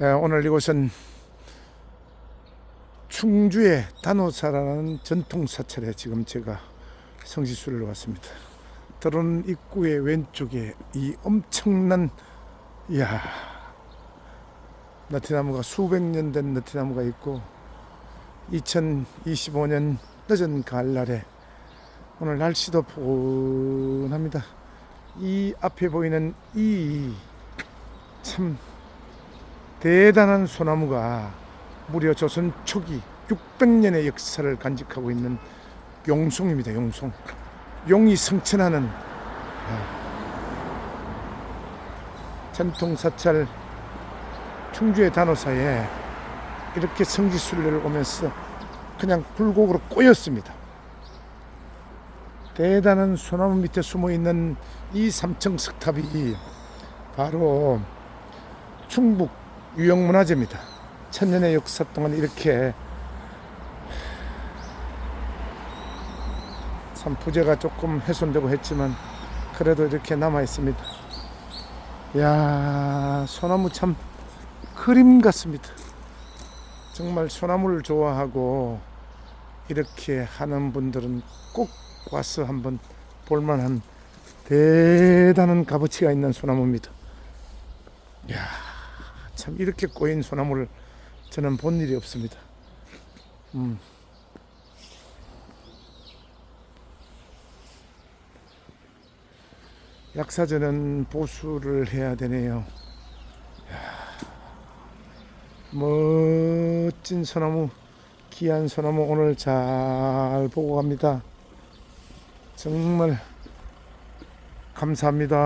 에, 오늘 이곳은 충주의 단오사라는 전통 사찰에 지금 제가 성지순례를 왔습니다. 들어오는 입구의 왼쪽에 이 엄청난 이야 나티나무가 수백 년된 나티나무가 있고 2025년 늦은 가을날에 오늘 날씨도 포근합니다. 이 앞에 보이는 이 참 대단한 소나무가 무려 조선 초기 600년의 역사를 간직하고 있는 용송입니다. 용송. 용이 성천하는 아, 전통 사찰 충주의 단오사에 이렇게 성지순례를 오면서 그냥 굴곡으로 꼬였습니다. 대단한 소나무 밑에 숨어 있는 이 삼층 석탑이 바로 충북 유형문화재입니다. 천년의 역사 동안 이렇게 참 부재가 조금 훼손되고 했지만 그래도 이렇게 남아 있습니다. 야 소나무 참 그림 같습니다. 정말 소나무를 좋아하고 이렇게 하는 분들은 꼭 와서 한번 볼만한 대단한 값어치가 있는 소나무입니다. 야, 참 이렇게 꼬인 소나무를 저는 본 일이 없습니다. 음. 약사전은 보수를 해야 되네요. 야, 멋진 소나무, 귀한 소나무 오늘 잘 보고 갑니다. 정말 감사합니다.